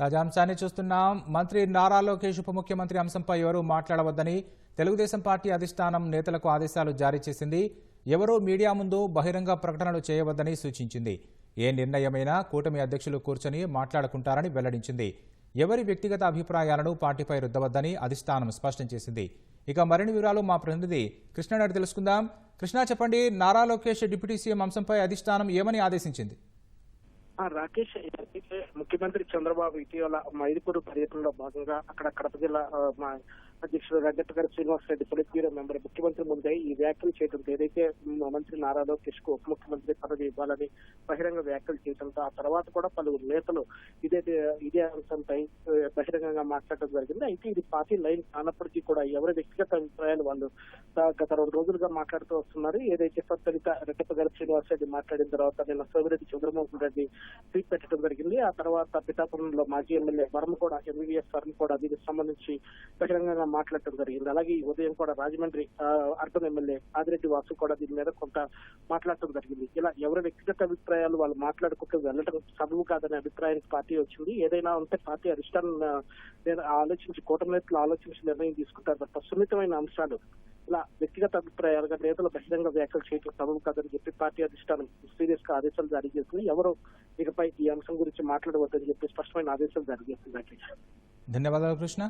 తాజా అంశాన్ని చూస్తున్నాం. మంత్రి నారా లోకేష్ ఉప ముఖ్యమంత్రి అంశంపై ఎవరూ మాట్లాడవద్దని తెలుగుదేశం పార్టీ అధిష్టానం నేతలకు ఆదేశాలు జారీ చేసింది. ఎవరూ మీడియా ముందు బహిరంగ ప్రకటనలు చేయవద్దని సూచించింది. ఏ నిర్ణయమైనా కూటమి అధ్యక్షులు కూర్చొని మాట్లాడుకుంటారని వెల్లడించింది. ఎవరి వ్యక్తిగత అభిప్రాయాలను పార్టీపై రుద్దవద్దని అధిష్టానం స్పష్టం చేసింది. ఇక మరిన్ని వివరాలు మా ప్రతినిధి కృష్ణ తెలుసుకుందాం. కృష్ణ చెప్పండి నారా లోకేష్ డిప్యూటీ సీఎం అంశంపై అధిష్టానం ఏమని ఆదేశించింది? రాకేష్ ముఖ్యమంత్రి చంద్రబాబు ఇటీవల మైదుపూర్ పర్యటనలో భాగంగా అక్కడ కడప జిల్లా మా అధ్యక్షుడు రజత్ గారి Srinivas Reddy politburo member ముఖ్యమంత్రి ముందే ఈ వ్యాఖ్యలు చేయడం ఏదైతే మంత్రి నారా లోకేష్కు ఉప ముఖ్యమంత్రి పదవి ఇవ్వాలని బహిరంగ వ్యాఖ్యలు చేయడంతో ఆ తర్వాత కూడా పలువురు నేతలు ఇదే ఇదే అంశంపై బహిరంగంగా మాట్లాడడం జరిగింది. అయితే ఇది పార్టీ లైన్ కానప్పటికీ కూడా ఎవరి వ్యక్తిగత అభిప్రాయాలు వాళ్ళు గత రెండు రోజులుగా మాట్లాడుతూ వస్తున్నారు. ఏదైతే సత్తలిత రెడ్డి శ్రీనివాస్ రెడ్డి మాట్లాడిన తర్వాత నిన్న సోమిరెడ్డి చంద్రమోహన్ రెడ్డి ట్వీట్ పెట్టడం జరిగింది. ఆ తర్వాత పిఠాపురంలో మాజీ ఎమ్మెల్యే వరం కూడా ఎంబీబీఎస్ వరం కూడా దీనికి సంబంధించి బహిరంగంగా మాట్లాడటం జరిగింది. అలాగే ఈ ఉదయం కూడా రాజమండ్రి అర్బన్ ఎమ్మెల్యే ఆదిరెడ్డి వాసు కూడా దీని మీద కొంత మాట్లాడటం జరిగింది. ఇలా ఎవరి వ్యక్తిగత అభిప్రాయాలు వాళ్ళు మాట్లాడుకుంటూ వెళ్ళడం సబబు కాదనే అభిప్రాయానికి పార్టీ వచ్చింది ఏదైనా ఉంటే పార్టీ అధిష్టానం ఆలోచించి కూటమి నేతలు ఆలోచించి నిర్ణయం తీసుకుంటారు. తప్ప సున్నితమైన అంశాలు ఇలా వ్యక్తిగత అభిప్రాయాలుగా నేతలు బహిరంగ వ్యాఖ్యలు చేయడం సబబు కాదని చెప్పి పార్టీ అధిష్టానం సీరియస్గా ఆదేశాలు జారీ చేసింది ఎవరు ఇకపై ఈ అంశం గురించి మాట్లాడవద్దని చెప్పి స్పష్టమైన ఆదేశాలు జారీ చేసింది ధన్యవాదాలు కృష్ణ.